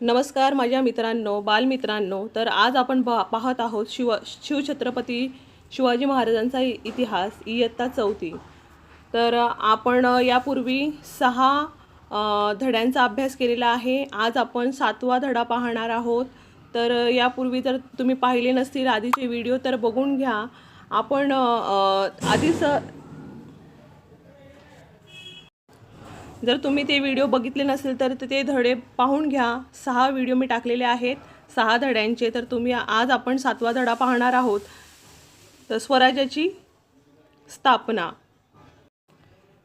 नमस्कार माझ्या मित्रांनो बालमित्रांनो तर आज आपण पा पाहत आहोत शिव शिवछत्रपती शिवाजी महाराजांचा इतिहास इयत्ता चौथी. तर आपण यापूर्वी सहा धड्यांचा अभ्यास केलेला आहे. आज आपण सातवा धडा पाहणार आहोत. तर यापूर्वी जर तुम्ही पाहिले नसतील आधीचे व्हिडिओ तर बघून घ्या. आपण आधीच जर तुम्ही ते व्हिडिओ बघितले नसेल तर ते धडे पाहून घ्या. सहा व्हिडिओ मी टाकलेले आहेत. सहा धड्यांचे. तर तुम्ही आज आपण सातवा धडा पाहणार आहोत. तर स्वराज्याची स्थापना.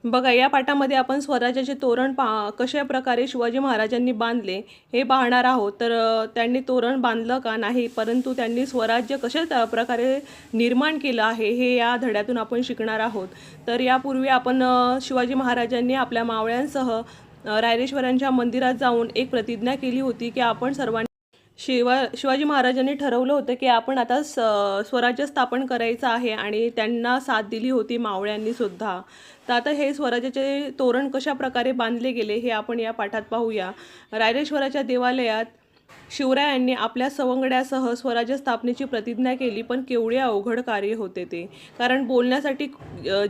बघा या पाठामध्ये आपण स्वराज्याचे तोरण पा कशा प्रकारे शिवाजी महाराजांनी बांधले हे पाहणार आहोत. तर त्यांनी तोरण बांधलं का नाही परंतु त्यांनी स्वराज्य कशा त- प्रकारे निर्माण केलं आहे हे या धड्यातून आपण शिकणार आहोत. तर यापूर्वी आपण शिवाजी महाराजांनी आपल्या मावळ्यांसह रायरेश्वरांच्या मंदिरात जाऊन एक प्रतिज्ञा केली होती की आपण सर्वांनी शिवा शिवाजी महाराजांनी ठरवलं होतं की आपण आता स स्वराज्य स्थापन करायचं आहे आणि त्यांना साथ दिली होती मावळ्यांनी सुद्धा. तर आता हे स्वराज्याचे तोरण कशा प्रकारे बांधले गेले हे आपण या पाठात पाहूया. रायरेश्वराच्या देवालयात शिवरायांनी आपल्या सवंगड्यासह स्वराज्य स्थापनेची प्रतिज्ञा केली पण केवढे अवघड कार्य होते ते. कारण बोलण्यासाठी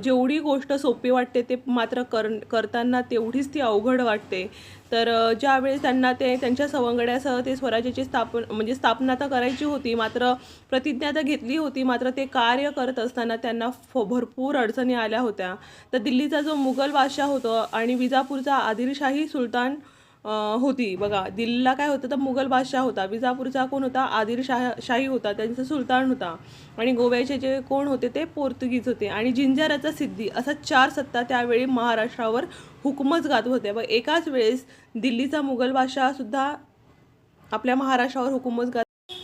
जेवढी गोष्ट सोपी वाटते ते मात्र कर करताना तेवढीच ती अवघड वाटते. तर ज्यावेळेस त्यांना ते त्यांच्या सवंगड्यासह ते स्वराज्याची स्थापन म्हणजे स्थापना तर करायची होती मात्र प्रतिज्ञा तर घेतली होती मात्र ते कार्य करत असताना त्यांना फ भरपूर अडचणी आल्या होत्या. तर दिल्लीचा जो मुघल बादशाह होतो आणि विजापूरचा आदिलशाही सुलतान होती. बघा दिल्लीला काय होतं तर मुघल बादशाह होता विजापूरचा कोण होता? आदिलशाह शाही होता त्यांचा सुलतान होता. आणि गोव्याचे जे कोण होते ते पोर्तुगीज होते. आणि जिंजाराचा सिद्धी असा चार सत्ता त्यावेळी महाराष्ट्रावर हुकूमत गात होत्या व एकाच वेळेस दिल्लीचा मुघल बादशाहसुद्धा आपल्या महाराष्ट्रावर हुकूमच गात.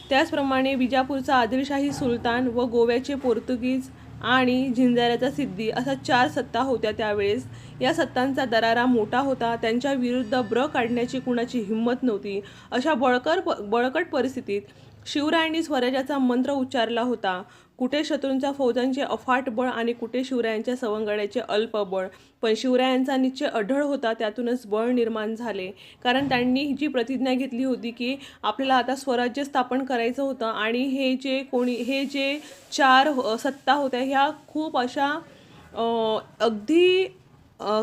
त्याचप्रमाणे विजापूरचा आदिलशाही सुलतान व गोव्याचे पोर्तुगीज आणि झिंजाऱ्याचा सिद्धी असा चार सत्ता होत्या त्यावेळेस. या सत्तांचा दरारा मोठा होता. त्यांच्या विरुद्ध ब्र काढण्याची कुणाची हिंमत नव्हती. अशा बळकर बळकट परिस्थितीत शिवरायांनी स्वराज्याचा मंत्र उच्चारला होता. कुठे शत्रूंच्या फौजांचे अफाट बळ आणि कुठे शिवरायांच्या सवंगड्याचे अल्प बळ? पण शिवरायांचा निश्चय अढळ होता त्यातूनच बळ निर्माण झाले. कारण त्यांनी जी प्रतिज्ञा घेतली होती की आपल्याला आता स्वराज्य स्थापन करायचं होतं आणि हे जे कोणी हे जे चार सत्ता होत्या ह्या खूप अशा अगदी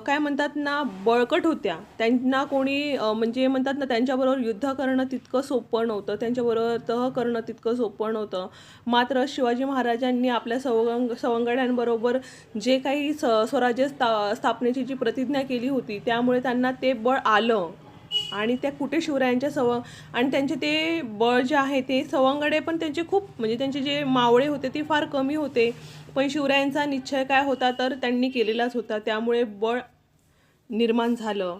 काय म्हणतात ना बळकट होत्या. त्यांना कोणी म्हणजे म्हणतात ना त्यांच्याबरोबर युद्ध करणं तितकं सोपं नव्हतं. त्यांच्याबरोबर तह करणं तितकं सोपं नव्हतं. मात्र शिवाजी महाराजांनी आपल्या सवंग सवंगड्यांबरोबर जे काही स स्वराज्य स्था स्थापनेची जी प्रतिज्ञा केली होती त्यामुळे त्यांना ते बळ आलं. आणि त्या कुठे शिवरायांच्या सव आणि त्यांचे ते बळ जे आहे ते सवंगडे पण त्यांचे खूप म्हणजे त्यांचे जे मावळे होते ते फार कमी होते. पण शिवरायांचा निश्चय काय होता तर त्यांनी केलेलाच होता. त्यामुळे बळ निर्माण झालं.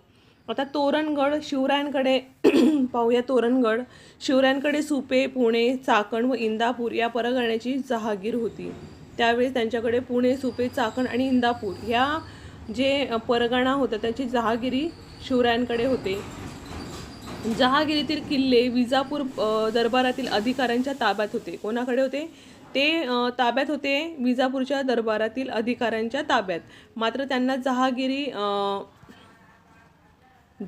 आता तोरणगड शिवरायांकडे पाहूया तोरणगड. शिवरायांकडे सुपे पुणे चाकण व इंदापूर या परगण्याची जहागीर होती. त्यावेळेस त्यांच्याकडे पुणे सुपे चाकण आणि इंदापूर ह्या जे परगणा होता त्याची जहागिरी शिवरायांकडे होते. जहागिरीतील किल्ले विजापूर दरबारातील अधिकाऱ्यांच्या ताब्यात होते. कोणाकडे होते? ते ताब्यात होते विजापूरच्या दरबारातील अधिकाऱ्यांच्या ताब्यात. मात्र त्यांना जहागिरी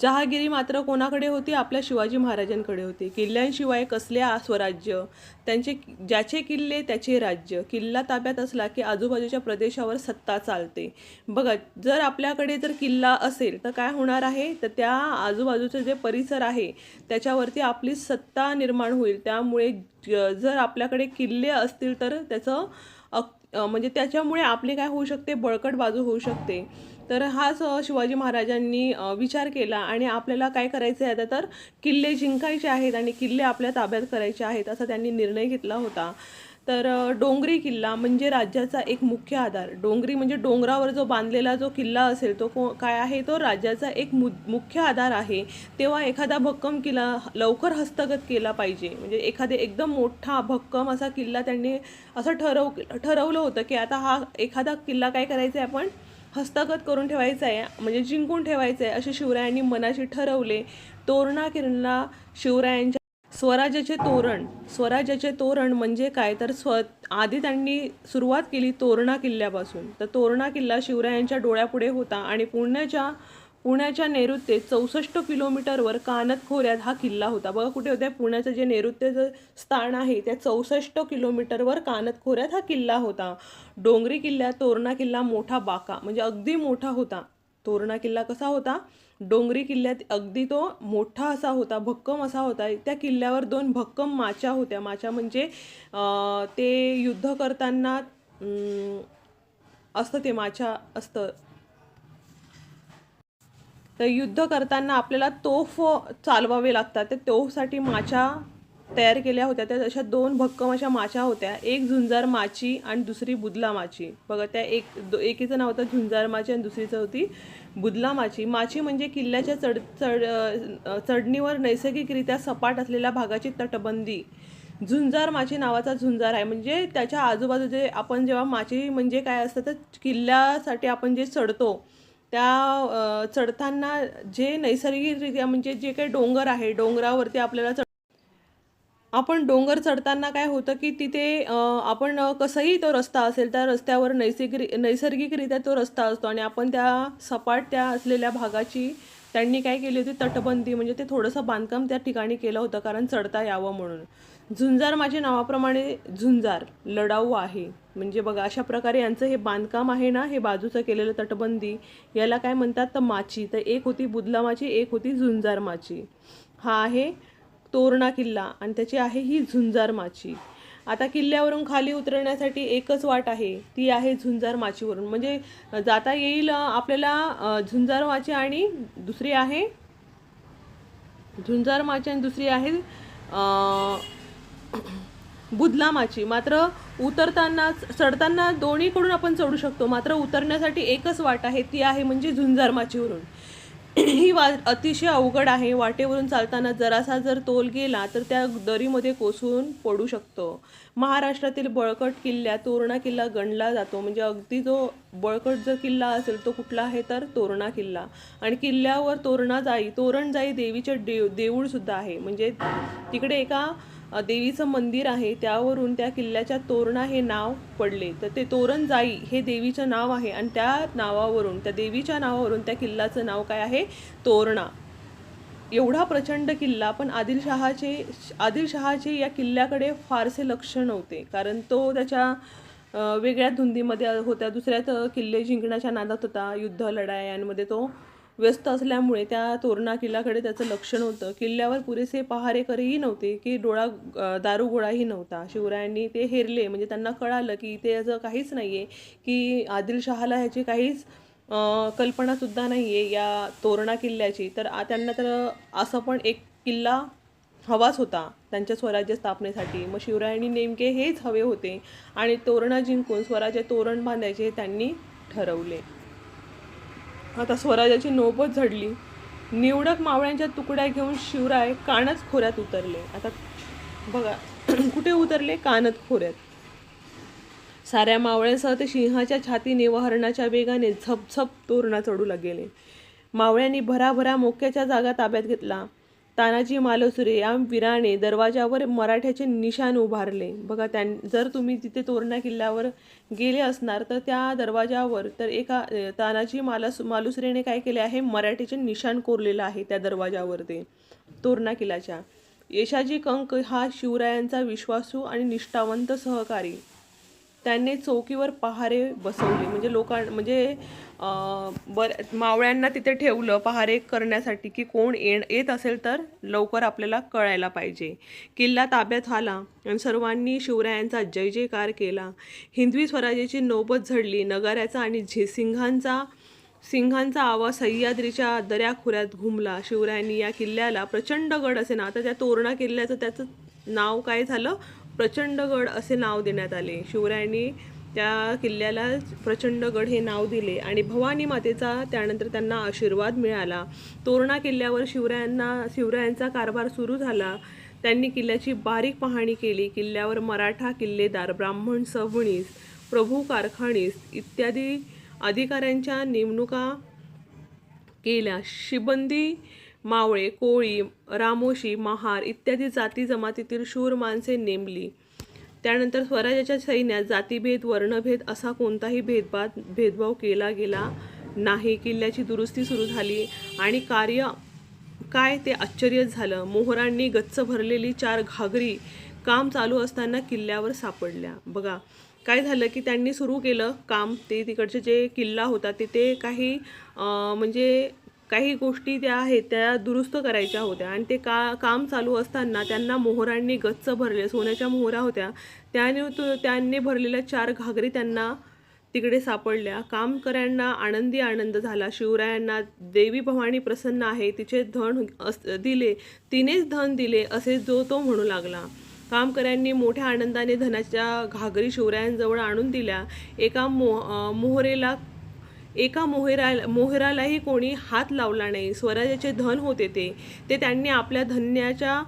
जहागिरी मात्र कोणाकडे होती? आपल्या शिवाजी महाराजांकडे होती. किल्ल्यांशिवाय कसले स्वराज्य? त्यांचे ज्याचे किल्ले त्याचे राज्य. किल्ला ताब्यात असला की आजूबाजूच्या प्रदेशावर सत्ता चालते. बघा जर आपल्याकडे जर किल्ला असेल तर काय होणार आहे? तर त्या आजूबाजूचं जे परिसर आहे त्याच्यावरती आपली सत्ता निर्माण होईल. त्यामुळे ज- जर आपल्याकडे किल्ले असतील तर त्याचं अक- म्हणजे त्याच्यामुळे आपले काय होऊ शकते? बळकट बाजू होऊ शकते. तर हाच शिवाजी महाराजांनी विचार केला आणि आपल्याला काय करायचं आहे आता तर किल्ले जिंकायचे आहेत आणि किल्ले आपल्या ताब्यात करायचे आहेत असा त्यांनी निर्णय घेतला होता. तर डोंगरी किल्ला म्हणजे राज्याचा एक मुख्य आधार. डोंगरी म्हणजे डोंगरावर जो बांधलेला जो किल्ला असेल तो को काय आहे तो राज्याचा एक मु मुख्य आधार आहे. तेव्हा एखादा भक्कम किल्ला लवकर हस्तगत केला पाहिजे. म्हणजे एखादे एकदम मोठा भक्कम असा किल्ला त्यांनी असं ठरव ठरवलं होतं की आता हा एखादा किल्ला काय करायचा आहे आपण? हस्तगत करून ठेवायचं आहे म्हणजे जिंकून ठेवायचं आहे असे शिवरायांनी मनाशी ठरवले. तोरणा किरणला शिवरायांच्या स्वराज्याचे तोरण. स्वराज्याचे तोरण म्हणजे काय? तर स्व आधी त्यांनी सुरुवात केली तोरणा किल्ल्यापासून. तर तोरणा किल्ला शिवरायांच्या डोळ्यापुढे होता आणि पुण्याच्या पुण्याच्या नैऋत्येत चौसष्ट किलोमीटरवर कानत खोऱ्यात हा किल्ला होता. बघा कुठे होत्या? पुण्याचं जे नैऋत्यचं स्थान आहे त्या चौसष्ट किलोमीटरवर कानत खोऱ्यात हा किल्ला होता. डोंगरी किल्ल्यात तोरणा किल्ला मोठा बाका म्हणजे अगदी मोठा होता. तोरणा किल्ला कसा होता? डोंगरी किल्ल्यात अगदी तो मोठा असा होता भक्कम असा होता. त्या किल्ल्यावर दोन भक्कम माच्या होत्या. माच्या म्हणजे ते युद्ध करताना असतं ते माच्या असतं. तर युद्ध करताना आपल्याला तोफ चालवावे लागतात. त्या तोफसाठी माच्या तयार केल्या होत्या. त्या अशा दोन भक्कम अशा माच्या होत्या. एक झुंजार माची आणि दुसरी बुदला माची बघा त्या एक दो एकीचं नाव होतं झुंजार माची आणि दुसरीचं होती बुदला माची माची म्हणजे किल्ल्याच्या चढ चढ चढणीवर नैसर्गिकरित्या सपाट असलेल्या भागाची तटबंदी. झुंजार माची नावाचा झुंजार आहे. म्हणजे त्याच्या आजूबाजूचे आपण जेव्हा माची म्हणजे काय असतं तर किल्ल्यासाठी आपण जे चढतो त्या चढताना जे नैसर्गिकरित्या म्हणजे जे काही डोंगर आहे डोंगरावरती आपल्याला चढ आपण डोंगर चढताना काय होतं की तिथे आपण कसंही तो रस्ता असेल त्या रस्त्यावर नैसर्गिक नैसर्गिकरित्या तो रस्ता असतो आणि आपण त्या सपाट त्या असलेल्या भागाची त्यांनी काय केली होती तटबंदी म्हणजे ते थोडंसं बांधकाम त्या ठिकाणी केलं होतं कारण चढता यावं म्हणून. झुंजार माझ्या नावाप्रमाणे झुंजार लढाऊ आहे. म्हणजे बघा अशा प्रकारे यांचं हे बांधकाम आहे ना हे बाजूचं केलेलं तटबंदी याला काय म्हणतात? तर माची. तर एक होती बुदला माची एक होती झुंजार माची. हा आहे तोरणा किल्ला आणि त्याची आहे ही झुंजार माची. आता किल्ल्यावरून खाली उतरण्यासाठी एकच वाट आहे. ती आहे झुंजार माचीवरून. म्हणजे जाता येईल आपल्याला झुंजार माची आणि दुसरी आहे झुंजार माची आणि दुसरी आहे बुदलामाची. माची मात्र उतरताना चढताना दोन्हीकडून आपण चढू शकतो. मात्र उतरण्यासाठी एकच वाट आहे ती आहे म्हणजे झुंजार माचीवरून ही वा अतिशय अवघड आहे. वाटेवरून चालताना जरासा जर तोल गेला तर त्या दरीमध्ये कोसळून पडू शकतो. महाराष्ट्रातील बळकट किल्ल्या तोरणा किल्ला गणला जातो. म्हणजे अगदी जो बळकट जर किल्ला असेल तो कुठला आहे तर तोरणा किल्ला. आणि किल्ल्यावर तोरणा जाई तोरण जाई देवीचे देव देऊळसुद्धा आहे. म्हणजे तिकडे एका देवीचं मंदिर आहे त्यावरून त्या किल्ल्याच्या तोरणा हे नाव पडले. तर ते तोरण जाई हे देवीचं नाव आहे आणि त्या नावावरून त्या देवीच्या नावावरून त्या किल्ल्याचं नाव काय आहे? तोरणा. एवढा प्रचंड किल्ला पण आदिलशहाचे आदिलशहाचे या किल्ल्याकडे फारसे लक्ष नव्हते. कारण तो त्याच्या वेगळ्या धुंदीमध्ये होत्या दुसऱ्यात किल्ले जिंकण्याच्या नादात होता. युद्ध लढायांमध्ये तो व्यस्त असल्यामुळे त्या तोरणा किल्ल्याकडे त्याचं लक्ष नव्हतं. किल्ल्यावर पुरेसे पहारेकरही नव्हते की डोळा दारुगोळाही नव्हता. शिवरायांनी ते हेरले. म्हणजे त्यांना कळालं की इथे असं काहीच नाही आहे की आदिलशहाला ह्याची काहीच कल्पनासुद्धा नाही आहे या तोरणा किल्ल्याची. तर त्यांना तर असं पण एक किल्ला हवाच होता त्यांच्या स्वराज्य स्थापनेसाठी. मग शिवरायांनी नेमके हेच हवे होते आणि तोरणा जिंकून स्वराज्य तोरण बांधायचे हे त्यांनी ठरवले. आता स्वराज्याची नोबत झडली. निवडक मावळ्यांच्या तुकड्या घेऊन शिवराय कानच खोऱ्यात उतरले. आता बघा कुठे उतरले? कानत खोऱ्यात. साऱ्या मावळ्यांसह ते सिंहाच्या छातीने व हरणाच्या वेगाने झपझप तोरणा चढू लागले. मावळ्यांनी भराभरा मोक्याच्या जागा ताब्यात घेतला. तानाजी मालुसरे या वीराने दरवाजावर मराठ्याचे निशाण उभारले. बघा त्यां जर तुम्ही तिथे तोरणा किल्ल्यावर गेले असणार तर त्या दरवाजावर तर एका तानाजी मालस मालुसरेने काय केले आहे? मराठीचे निशाण कोरलेलं आहे त्या दरवाजावर ते तोरणा किल्ल्याच्या. येशाजी कंक हा शिवरायांचा विश्वासू आणि निष्ठावंत सहकारी. त्यांनी चौकीवर पहारे बसवले. म्हणजे लोकां म्हणजे बर मावळ्यांना तिथे ठेवलं पहारे करण्यासाठी की कोण ये येत असेल तर लवकर आपल्याला कळायला पाहिजे. किल्ला ताब्यात आला आणि सर्वांनी शिवरायांचा जय जयकार केला. हिंदवी स्वराज्याची नौबत झडली. नगाऱ्याचा आणि झे सिंहांचा सिंहांचा आवाज सह्याद्रीच्या दऱ्याखोऱ्यात घुमला. शिवरायांनी या किल्ल्याला प्रचंड गड असे ना तर त्या तोरणा किल्ल्याचं त्याचं नाव काय झालं? प्रचंडगड असे नाव देण्यात आले. शिवरायांनी त्या किल्ल्याला प्रचंडगड हे नाव दिले आणि भवानी मातेचा त्यानंतर त्यांना आशीर्वाद मिळाला. तोरणा किल्ल्यावर शिवरायांना शिवरायांचा कारभार सुरू झाला. त्यांनी किल्ल्याची बारीक पाहणी केली. किल्ल्यावर मराठा किल्लेदार ब्राह्मण सवणीस प्रभू कारखानीस इत्यादी अधिकाऱ्यांच्या नेमणुका केल्या. शिबंदी मावळे कोळी रामोशी महार इत्यादी जाती जमातीतील शूर माणसे नेमली. त्यानंतर स्वराज्याच्या सैन्यात जातीभेद वर्णभेद असा कोणताही भेदभाव भेदभाव केला गेला नाही. किल्ल्याची दुरुस्ती सुरू झाली आणि कार्य काय ते आश्चर्यच झालं. मोहरांनी गच्च भरलेली चार घागरी काम चालू असताना किल्ल्यावर सापडल्या. बघा काय झालं की त्यांनी सुरू केलं काम. ते तिकडचे जे किल्ला होता तिथे काही म्हणजे काही गोष्टी त्या आहेत त्या दुरुस्त करायच्या होत्या. आणि ते का काम चालू असताना त्यांना मोहरांनी गच्च भरले सोन्याच्या मोहरा होत्या. त्याने तो त्यांनी भरलेल्या चार घागरी त्यांना तिकडे सापडल्या. कामकऱ्यांना आनंदी आनंद झाला. शिवरायांना देवी भवानी प्रसन्न आहे तिचे धन अस दिले तिनेच धन दिले असे जो तो म्हणू लागला. कामकऱ्यांनी मोठ्या आनंदाने धनाच्या घागरी शिवरायांजवळ आणून दिल्या. एका मो मोहरेला एका मोहरा मोहरालाही कोणी हात लावला नाही. स्वराज्याचे धन होते ते. ते त्यांनी आपल्या धन्याच्या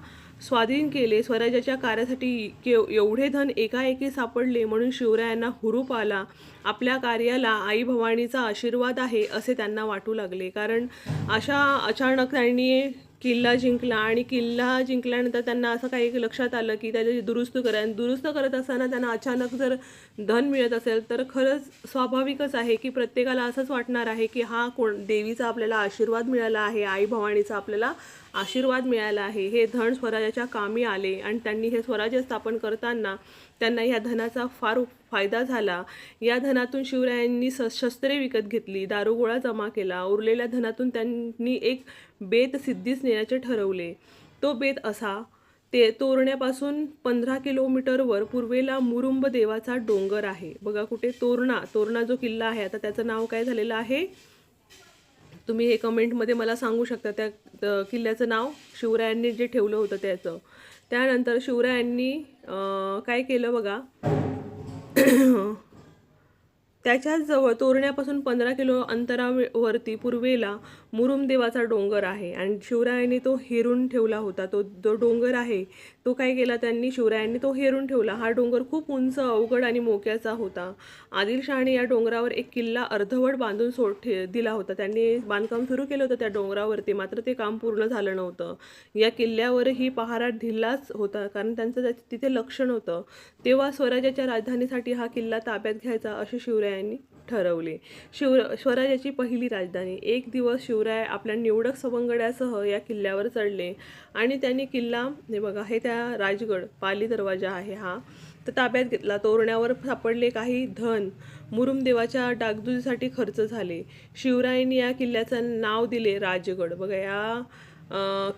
स्वाधीन केले. स्वराज्याच्या कार्यासाठी के एवढे धन एकाएकी सापडले म्हणून शिवरायांना हुरूप आला. आपल्या कार्याला आई भवानीचा आशीर्वाद आहे असे त्यांना वाटू लागले. कारण अशा अचानक त्यांनी किल्ला जिंकला आणि किल्ला जिंकल्यानंतर त्यांना असं काही लक्षात आलं की त्याची दुरुस्त करा. आणि दुरुस्त करत असताना त्यांना अचानक जर धन मिळत असेल तर खरंच स्वाभाविकच आहे की प्रत्येकाला असंच वाटणार आहे की हा कोण देवीचा आपल्याला आशीर्वाद मिळाला आहे आई भवानीचा आपल्याला आशीर्वाद मिळाला आहे. हे धन स्वराज्याच्या कामी आले आणि त्यांनी हे स्वराज्य स्थापन करताना त्यांना या धनाचा फार फायदा झाला. या धनातून शिवरायांनी स शस्त्रे विकत घेतली दारुगोळा जमा केला उरलेल्या धनातून त्यांनी एक बेत सिद्धीस नेण्याचे ठरवले. तो बेत असा ते तोरण्यापासून पंधरा किलोमीटरवर पूर्वेला मुरुंब देवाचा डोंगर आहे. बघा कुठे? तोरणा तोरणा जो किल्ला आहे. आता त्याचं नाव काय झालेलं आहे? तुम्ही हे कमेंटमध्ये मला सांगू शकता त्या किल्ल्याचं नाव? शिवरायांनी जे ठेवलं होतं त्याचं. त्यानंतर शिवरायांनी काय केलं बघा? त्याच्याच जवळ तोरण्यापासून पंधरा किलो अंतरावरती पूर्वेला मुरुमदेवाचा डोंगर आहे. आणि शिवरायांनी तो हेरून ठेवला होता. तो जो डोंगर आहे तो काय केला त्यांनी? शिवरायांनी तो हेरून ठेवला. हा डोंगर खूप उंच अवघड आणि मोक्याचा होता. आदिलशहाने या डोंगरावर एक किल्ला अर्धवट बांधून सोड ठे दिला होता. त्यांनी बांधकाम सुरू केलं होतं त्या डोंगरावरती. मात्र ते काम पूर्ण झालं नव्हतं. या किल्ल्यावरही पहारा ढिल्लाच होता. कारण त्यांचं त्या- तिथे लक्ष नव्हतं तेव्हा स्वराज्याच्या राजधानीसाठी हा किल्ला ताब्यात घ्यायचा असे शिवरायांनी ठरवले. शिव स्वराज्याची पहिली राजधानी. एक दिवस शिवराय आपल्या निवडक सवंगड्यासह या किल्ल्यावर चढले आणि त्यांनी किल्ला हे बघा हे त्या राजगड पाली दरवाजा आहे हा. तर ताब्यात घेतला. तोरण्यावर सापडले काही धन. मुरुमदेवाच्या डागदुजीसाठी खर्च झाले. शिवरायांनी या किल्ल्याचं नाव दिले राजगड. बघा या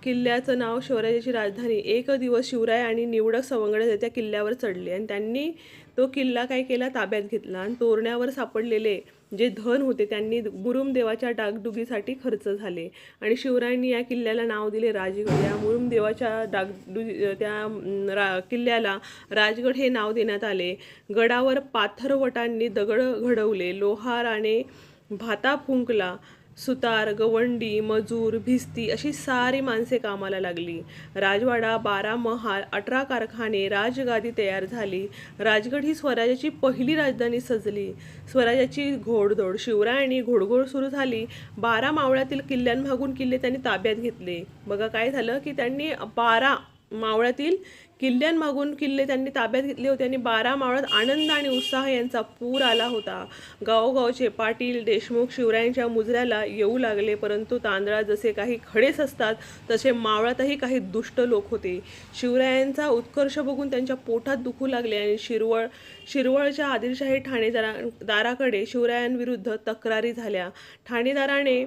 किल्ल्याचं नाव शिवरायाची राजधानी. एक दिवस शिवराय आणि निवडक सवंगड्या त्या किल्ल्यावर चढले आणि त्यांनी तो किल्ला काय केला? ताब्यात घेतला आणि तोरण्यावर सापडलेले जे धन होते त्यांनी मुरुमदेवाच्या डागडुगीसाठी खर्च झाले आणि शिवरायांनी या किल्ल्याला नाव दिले राजगड. या मुरुमदेवाच्या डागडुगी त्या रा किल्ल्याला राजगड हे नाव देण्यात आले. गडावर पाथरवटांनी दगड घडवले. लोहाराने भाता फुंकला. सुतार गवंडी मजूर भिस्ती अशी सारी माणसे कामाला लागली. राजवाडा बारा महाल अठरा कारखाने राजगादी तयार झाली. राजगड ही स्वराज्याची पहिली राजधानी सजली. स्वराज्याची घोडदौड शिवरायांनी घोडघोड सुरू झाली. बारा मावळ्यातील किल्ल्यांमागून किल्ले त्यांनी ताब्यात घेतले. बघा काय झालं की त्यांनी बारा मावळ्यातील किल्ल्यांमागून किल्ले त्यांनी ताब्यात घेतले होते आणि बारा मावळात आनंद आणि उत्साह यांचा पूर आला होता. गावोगावचे पाटील देशमुख शिवरायांच्या मुजऱ्याला येऊ लागले. परंतु तांदळात जसे काही खडेच असतात तसे मावळातही काही दुष्ट लोक होते. शिवरायांचा उत्कर्ष बघून त्यांच्या पोटात दुखू लागले आणि शिरवळ शिरवळच्या आदिलशाही ठाणेदारा दाराकडे शिवरायांविरुद्ध तक्रारी झाल्या. ठाणेदाराने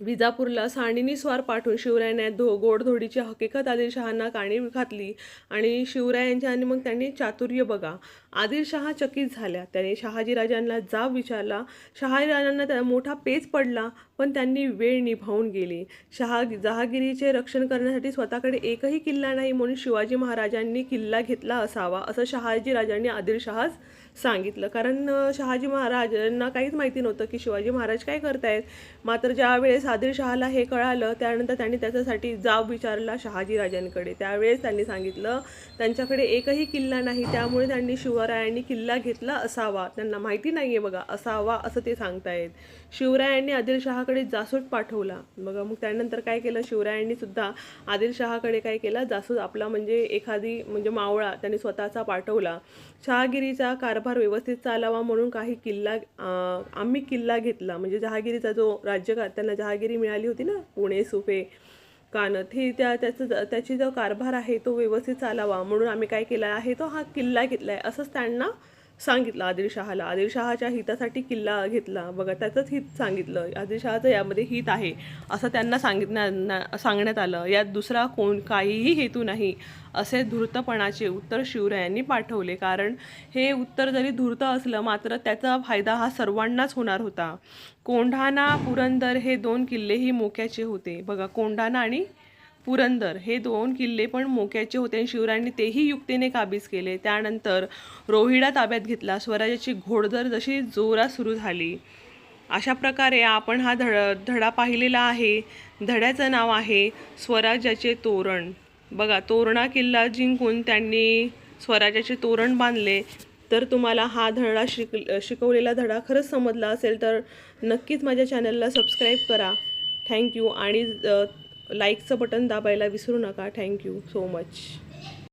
विजापूरला साणीनी स्वार पाठवून शिवरायांना धो गोडधोडीची हकीकत आदिलशहांना काणी घातली आणि शिवरायांच्या आणि मग त्यांनी चातुर्य बघा. आदिलशहा चकित झाल्या. त्याने शहाजीराजांना जाब विचारला. शहाजीराजांना त्या मोठा पेच पडला पण त्यांनी वेळ निभावून गेली. शहा जहागिरीचे रक्षण करण्यासाठी स्वतःकडे एकही किल्ला नाही म्हणून शिवाजी महाराजांनी किल्ला घेतला असावा असं शहाजीराजांनी आदिलशहास सांगितलं. कारण शहाजी महाराजांना काहीच माहिती नव्हतं की शिवाजी महाराज काय करतायत. मात्र ज्यावेळेस आदिलशहाला हे कळालं त्यानंतर त्यांनी त्याच्यासाठी जाब विचारला शहाजीराजांकडे त्यावेळेस त्यांनी सांगितलं त्यांच्याकडे एकही किल्ला नाही त्यामुळे त्यांनी शिवरायांनी किल्ला घेतला असावा. त्यांना माहिती नाही आहे बघा असावा असं ते सांगतायत. शिवरायांनी आदिलशहाकडे जासूद पाठवला. बघा मग त्यानंतर काय केलं? शिवरायांनी सुद्धा आदिलशहाकडे काय केलं? जासूद आपला म्हणजे एखादी म्हणजे मावळा त्यांनी स्वतःचा पाठवला. शहागिरीचा कारभार कारभार व्यवस्थित चालावा म्हणून काही किल्ला आम्ही किल्ला घेतला. म्हणजे जहागिरीचा जो राज्य त्यांना जहागिरी मिळाली होती ना पुणे सुपे कानत हे त्या त्याचं त्याची जो कारभार आहे तो व्यवस्थित चालावा म्हणून आम्ही काय केला आहे तो हा किल्ला घेतला आहे असंच त्यांना सांगितलं आदिलशहाला आदिलशहाच्या हितासाठी किल्ला घेतला. बघा त्याचंच हित सांगितलं. आदिलशहाचं यामध्ये हित आहे असं त्यांना सांगितण्या सांगण्यात आलं. यात दुसरा कोण काहीही हेतू नाही असे धूर्तपणाचे उत्तर शिवरायांनी पाठवले. कारण हे उत्तर जरी धूर्त असलं मात्र त्याचा फायदा हा सर्वांनाच होणार होता. कोंढाणा पुरंदर हे दोन किल्लेही मोक्याचे होते. बघा कोंढाणा आणि पुरंदर हे दोन किल्ले पण मोक्याचे होते आणि शिवरायांनी तेही युक्तीने काबीज केले. त्यानंतर रोहिडा ताब्यात घेतला. स्वराज्याची घोडदर जशी जोरात सुरू झाली. अशा प्रकारे आपण हा धड धडा पाहिलेला आहे. धड्याचं नाव आहे स्वराज्याचे तोरण. बघा तोरणा किल्ला जिंकून त्यांनी स्वराज्याचे तोरण बांधले. तर तुम्हाला हा धडा शिक शिकवलेला धडा खरंच समजला असेल तर नक्कीच माझ्या चॅनलला सबस्क्राईब करा. थँक्यू. आणि लाईकचं बटन दाबायला विसरू नका. Thank you so much.